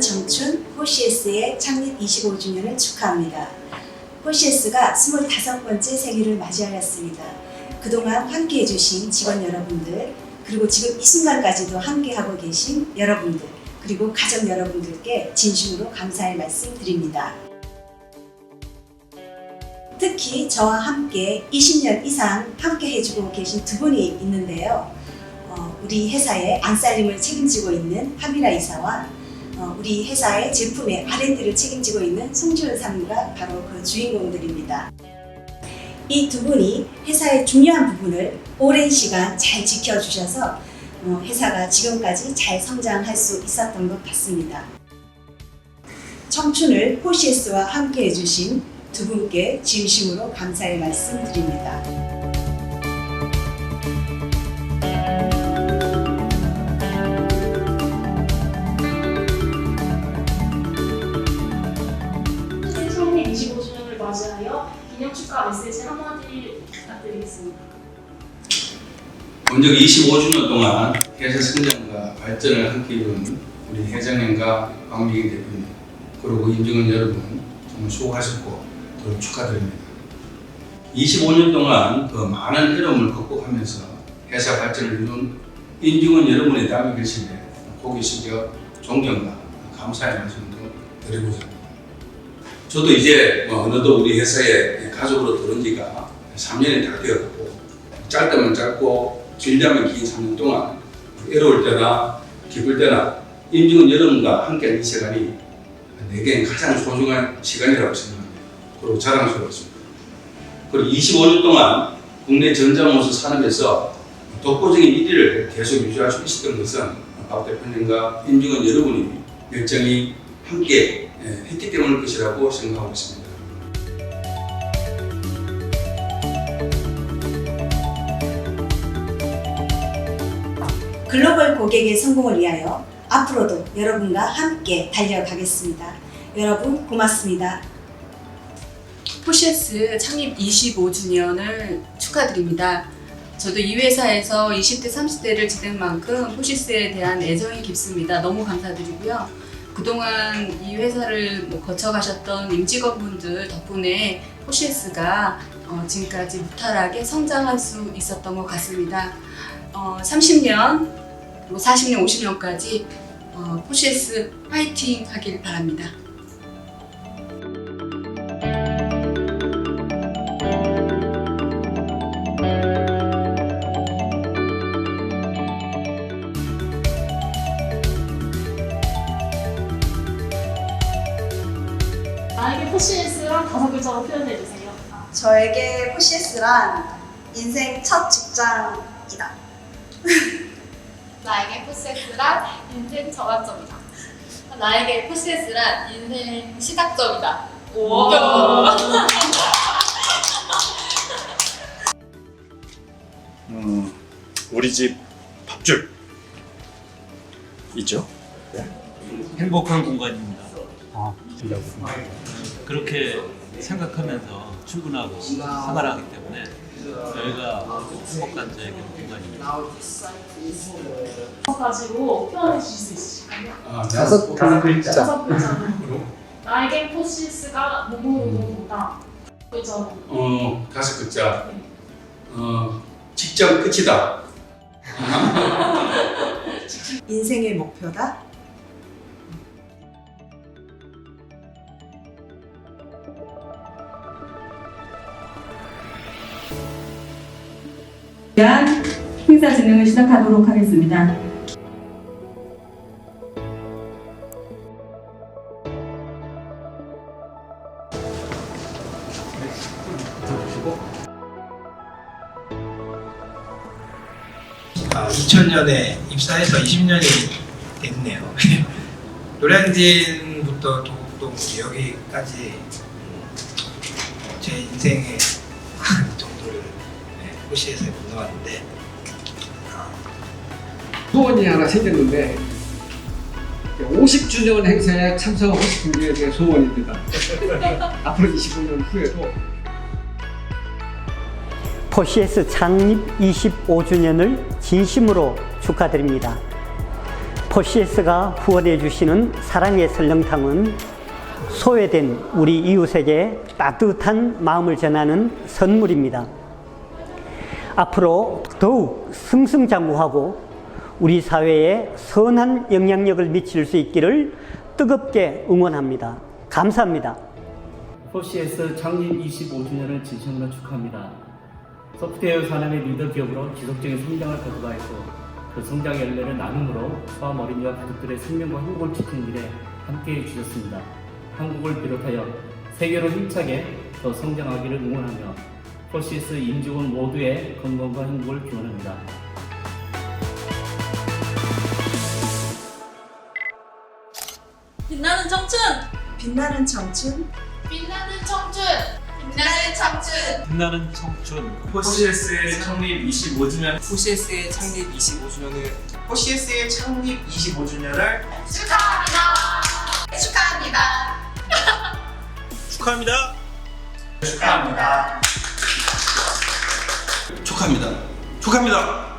청춘 호시에스의 창립 25주년을 축하합니다. 호시에스가 25번째 생일을 맞이하였습니다. 그동안 함께 해 주신 직원 여러분들, 그리고 지금 이 순간까지도 함께하고 계신 여러분들, 그리고 가족 여러분들께 진심으로 감사의 말씀 드립니다. 특히 저와 함께 20년 이상 함께 해주고 계신 두 분이 있는데요. 어, 우리 회사의 안살림을 책임지고 있는 하미라 이사와 어, 우리 회사의 제품의 R&D를 책임지고 있는 송지훈 사무가 바로 그 주인공들입니다. 이 두 분이 회사의 중요한 부분을 오랜 시간 잘 지켜주셔서 어, 회사가 지금까지 잘 성장할 수 있었던 것 같습니다. 청춘을 포시에스와 함께 해주신 두 분께 진심으로 감사의 말씀 드립니다. 기념 축하 메시지 한마디 부탁드리겠습니다. 먼저 25주년 동안 회사 성장과 발전을 함께 이룬 우리 회장님과 박미경 대표님 그리고 임직원 여러분 정말 수고하셨고 더 축하드립니다. 25년 동안 더 많은 어려움을 극복하면서 회사 발전을 이룬 임직원 여러분의 남은 계심에 고개 숙여 존경과 감사의 말씀도 드리고자 합니다. 저도 이제 뭐 어느덧 우리 회사에 가족으로 들어온 지가 3년이 다 되었고 짧다면 짧고 길다면 긴 3년 동안 외로울 때나 기쁠 때나 임직원 여러분과 함께한 이 시간이 내게는 가장 소중한 시간이라고 생각합니다. 그리고 자랑스럽습니다. 그리고 25년 동안 국내 전자모수 산업에서 독보적인 1위를 계속 유지할 수 있었던 것은 박 대표님과 임직원 여러분이 열정이 함께 예, 했기 때문일 것이라고 생각하고 있습니다. 글로벌 고객의 성공을 위하여 앞으로도 여러분과 함께 달려가겠습니다. 여러분 고맙습니다. 포시에스 창립 25주년을 축하드립니다. 저도 이 회사에서 20대, 30대를 지낸 만큼 포시스에 대한 애정이 깊습니다. 너무 감사드리고요. 그동안 이 회사를 뭐 거쳐가셨던 임직원분들 덕분에 포시에스가 어, 지금까지 무탈하게 성장할 수 있었던 것 같습니다. 어, 30년, 그리고 40년, 50년까지 어, 포시에스 화이팅 하길 바랍니다. 포시에스랑 다섯 글자로 표현해 주세요. 저에게 포시에스란 인생 첫 직장이다. 나에게 포시에스란 인생 전환점이다. 나에게 포시에스란 인생 시작점이다. 오. 음, 우리 집 밥줄 있죠? 행복한 공간입니다. 아, 진짜로. 그렇게 생각하면서 출근하고 생활하기 때문에 저희가 행복한 저에게 공간입니다. 다섯 가지로 표현해 주실 수 있으실까요? 아, 다섯 글자. 다섯 글자로. 나에게 포시에스가 뭐뭐뭐다. 글자로. 어, 다섯 글자. 어, 직접 끝이다. 인생의 목표다. 대한 행사 진행을 시작하도록 하겠습니다. 아, 2000년에 입사해서 20년이 됐네요. 노량진부터 도곡동 여기까지 어, 제 인생의 건너왔는데 아, 소원이 하나 생겼는데 50주년 행사에 참석하고 싶은 게 제 소원입니다. 앞으로 25년 후에도 포시에스 창립 25주년을 진심으로 축하드립니다. 포시에스가 후원해 주시는 사랑의 설렁탕은 소외된 우리 이웃에게 따뜻한 마음을 전하는 선물입니다. 앞으로 더욱 승승장구하고 우리 사회에 선한 영향력을 미칠 수 있기를 뜨겁게 응원합니다. 감사합니다. 포시에스 창립 25주년을 진심으로 축하합니다. 소프트웨어 산업의 리더 기업으로 지속적인 성장을 거듭하였고 그 성장의 열매를 나눔으로 소아 어린이와 가족들의 생명과 행복을 지키는 일에 함께해 주셨습니다. 한국을 비롯하여 세계로 힘차게 더 성장하기를 응원하며 포시에스 임직원 모두의 건강과 행복을 기원합니다. 빛나는 청춘! 빛나는 청춘 빛나는 청춘! 빛나는 청춘! 빛나는 청춘 포시에스의 창립 25주년 포시에스의 창립 25주년을 포시에스의 창립 25주년을 축하합니다! 축하합니다! 축하합니다. 축하합니다. 축하합니다. 축하합니다.